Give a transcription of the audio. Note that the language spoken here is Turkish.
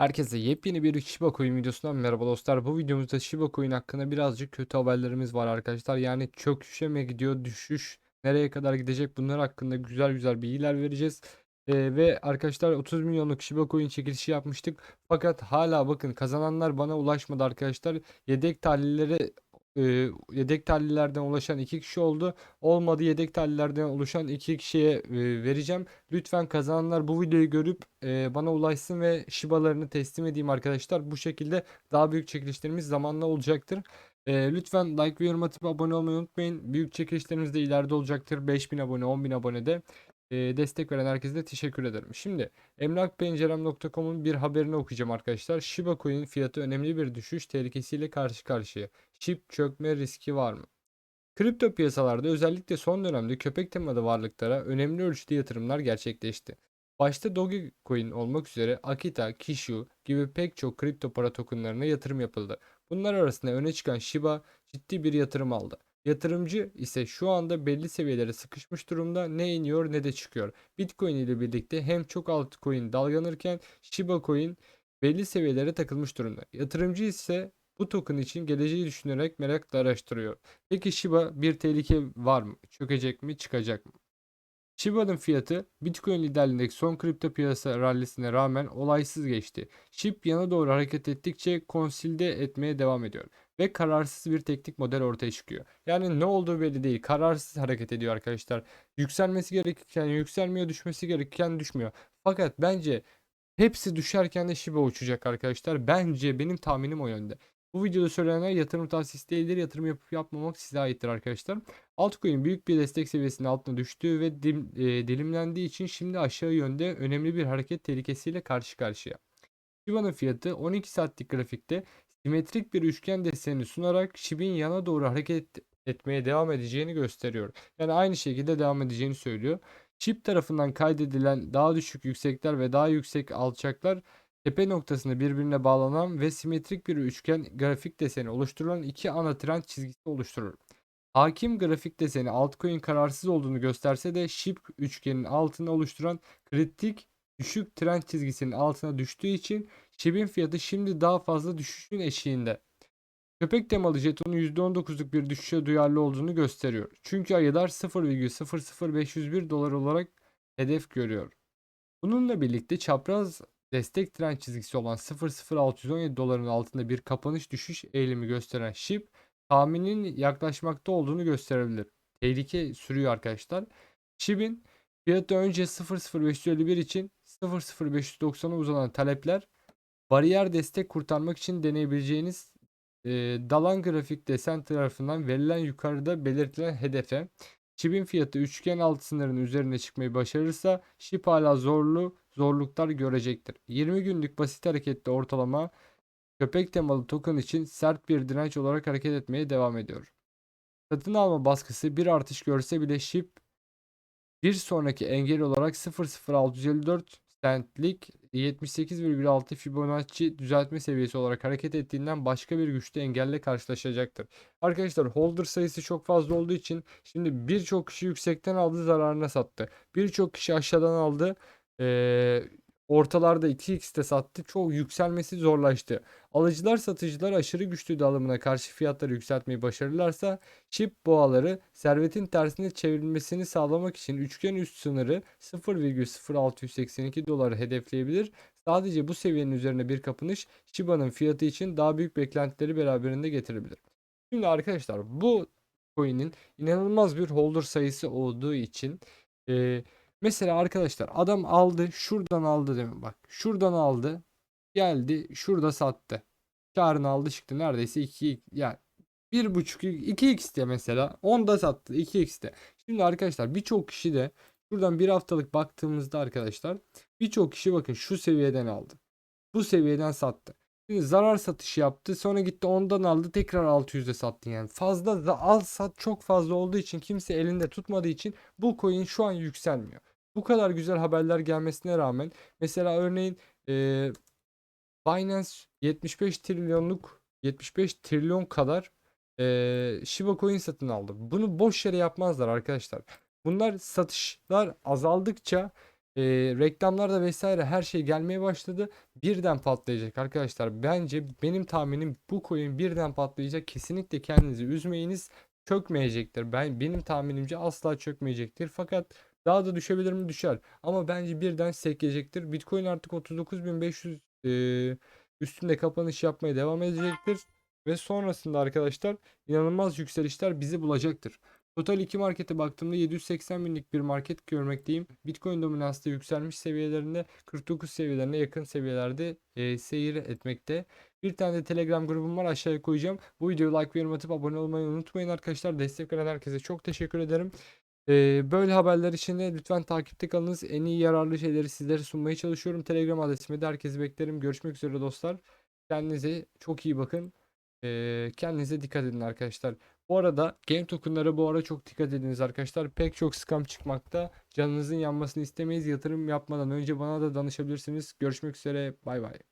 Herkese yepyeni bir Shiba Coin videosundan merhaba dostlar. Bu videomuzda Shiba Coin hakkında birazcık kötü haberlerimiz var arkadaşlar. Yani çöküşe mi gidiyor, düşüş nereye kadar gidecek bunlar hakkında güzel güzel bilgiler vereceğiz. Ee, ve arkadaşlar 30 milyonluk Shiba Coin çekilişi yapmıştık. Fakat hala bakın kazananlar bana ulaşmadı arkadaşlar. Yedek tahlillere yedek tahlillerden ulaşan iki kişi oldu. Olmadı yedek tahlillerden oluşan iki kişiye vereceğim. Lütfen kazananlar bu videoyu görüp bana ulaşsın ve Shiba'larını teslim edeyim arkadaşlar. Bu şekilde daha büyük çekilişlerimiz zamanla olacaktır. Lütfen like ve yorum atıp abone olmayı unutmayın. Büyük çekilişlerimiz de ileride olacaktır. 5000 abone, 10.000 abonede. E, destek veren herkese de teşekkür ederim. Şimdi emlakpencerem.com'un bir haberini okuyacağım arkadaşlar. Shiba Coin fiyatı önemli bir düşüş tehlikesiyle karşı karşıya. Chip çökme riski var mı? Kripto piyasalarda özellikle son dönemde köpek temalı varlıklara önemli ölçüde yatırımlar gerçekleşti. Başta Dogecoin olmak üzere Akita, Kishu gibi pek çok kripto para tokenlarına yatırım yapıldı. Bunlar arasında öne çıkan Shiba ciddi bir yatırım aldı. Yatırımcı ise şu anda belli seviyelere sıkışmış durumda ne iniyor ne de çıkıyor. Bitcoin ile birlikte hem çok altcoin dalgalanırken Shiba Coin belli seviyelere takılmış durumda. Yatırımcı ise bu token için geleceği düşünerek merakla araştırıyor. Peki Shiba bir tehlike var mı? Çökecek mi? Çıkacak mı? Shiba'nın fiyatı Bitcoin liderliğindeki son kripto piyasa rallisine rağmen olaysız geçti. SHIB yana doğru hareket ettikçe konsilde etmeye devam ediyor ve kararsız bir teknik model ortaya çıkıyor. Yani ne olduğu belli değil. Kararsız hareket ediyor arkadaşlar. Yükselmesi gerekirken yükselmiyor, düşmesi gerekirken düşmüyor. Fakat bence hepsi düşerken de Shiba uçacak arkadaşlar. Bence benim tahminim o yönde. Bu videoda söylenenler yatırım tavsiyesi değildir. Yatırım yapıp yapmamak size aittir arkadaşlar. Altcoin büyük bir destek seviyesinin altına düştüğü ve dim, e, dilimlendiği için şimdi aşağı yönde önemli bir hareket tehlikesiyle karşı karşıya. Shiba'nın fiyatı 12 saatlik grafikte simetrik bir üçgen deseni sunarak SHIB'in yana doğru hareket etmeye devam edeceğini gösteriyor. Yani aynı şekilde devam edeceğini söylüyor. SHIB tarafından kaydedilen daha düşük yüksekler ve daha yüksek alçaklar tepe noktasında birbirine bağlanan ve simetrik bir üçgen grafik deseni oluşturulan iki ana trend çizgisi oluşturur. Hakim grafik deseni altcoin kararsız olduğunu gösterse de SHIB üçgenin altını oluşturan kritik düşük trend çizgisinin altına düştüğü için SHIB'in fiyatı şimdi daha fazla düşüşün eşiğinde. Köpek temalı jetonun %19'luk bir düşüşe duyarlı olduğunu gösteriyor. Çünkü ayılar 0,00501 dolar olarak hedef görüyor. Bununla birlikte çapraz destek trend çizgisi olan 00617 doların altında bir kapanış düşüş eğilimi gösteren SHIB tahminin yaklaşmakta olduğunu gösterebilir. Tehlike sürüyor arkadaşlar. SHIB'in fiyatı önce 00551 için 00590'a uzanan talepler bariyer destek kurtarmak için deneyebileceğiniz e, dalan grafik desen tarafından verilen yukarıda belirtilen hedefe SHIB'in fiyatı üçgen alt sınırının üzerine çıkmayı başarırsa SHIB hala zorlu zorluklar görecektir. 20 günlük basit hareketli ortalama köpek temalı token için sert bir direnç olarak hareket etmeye devam ediyor. Satın alma baskısı bir artış görse bile SHIB bir sonraki engel olarak 00654 centlik 78,6 Fibonacci düzeltme seviyesi olarak hareket ettiğinden başka bir güçlü engelle karşılaşacaktır. Arkadaşlar holder sayısı çok fazla olduğu için şimdi birçok kişi yüksekten aldı zararına sattı. Birçok kişi aşağıdan aldı ee, ortalarda 2x'te sattı. Çok yükselmesi zorlaştı. Alıcılar satıcılar aşırı güçlü dağılımına karşı fiyatları yükseltmeyi başarırlarsa çip boğaları servetin tersine çevrilmesini sağlamak için üçgen üst sınırı 0,0682 doları hedefleyebilir. Sadece bu seviyenin üzerine bir kapanış Shiba'nın fiyatı için daha büyük beklentileri beraberinde getirebilir. Şimdi arkadaşlar bu coin'in inanılmaz bir holder sayısı olduğu için eee Mesela arkadaşlar adam aldı şuradan aldı mi? Bak şuradan aldı geldi şurada sattı. Karını aldı çıktı neredeyse 2 yani 1.5 2x'te mesela 10'da sattı 2x'te. Şimdi arkadaşlar birçok kişi de şuradan bir haftalık baktığımızda arkadaşlar birçok kişi bakın şu seviyeden aldı. Bu seviyeden sattı. Şimdi zarar satışı yaptı. Sonra gitti ondan aldı. Tekrar 600'e sattı yani. Fazla da al sat çok fazla olduğu için kimse elinde tutmadığı için bu coin şu an yükselmiyor bu kadar güzel haberler gelmesine rağmen mesela örneğin e, Binance 75 trilyonluk 75 trilyon kadar e, Shiba Coin satın aldı. Bunu boş yere yapmazlar arkadaşlar. Bunlar satışlar azaldıkça e, reklamlarda vesaire her şey gelmeye başladı. Birden patlayacak arkadaşlar. Bence benim tahminim bu coin birden patlayacak. Kesinlikle kendinizi üzmeyiniz. Çökmeyecektir. Ben benim tahminimce asla çökmeyecektir. Fakat daha da düşebilir mi? Düşer. Ama bence birden sekecektir. Bitcoin artık 39.500 e, üstünde kapanış yapmaya devam edecektir. Ve sonrasında arkadaşlar inanılmaz yükselişler bizi bulacaktır. Total 2 markete baktığımda 780 binlik bir market görmekteyim. Bitcoin dominansı yükselmiş seviyelerinde 49 seviyelerine yakın seviyelerde e, seyir etmekte. Bir tane de Telegram grubum var aşağıya koyacağım. Bu videoyu like ve yorum atıp abone olmayı unutmayın arkadaşlar. Destek veren herkese çok teşekkür ederim. Böyle haberler için de lütfen takipte kalınız. En iyi yararlı şeyleri sizlere sunmaya çalışıyorum. Telegram adresime de herkesi beklerim. Görüşmek üzere dostlar. Kendinize çok iyi bakın. Kendinize dikkat edin arkadaşlar. Bu arada game tokenlara bu ara çok dikkat ediniz arkadaşlar. Pek çok scam çıkmakta. Canınızın yanmasını istemeyiz. Yatırım yapmadan önce bana da danışabilirsiniz. Görüşmek üzere. Bay bay.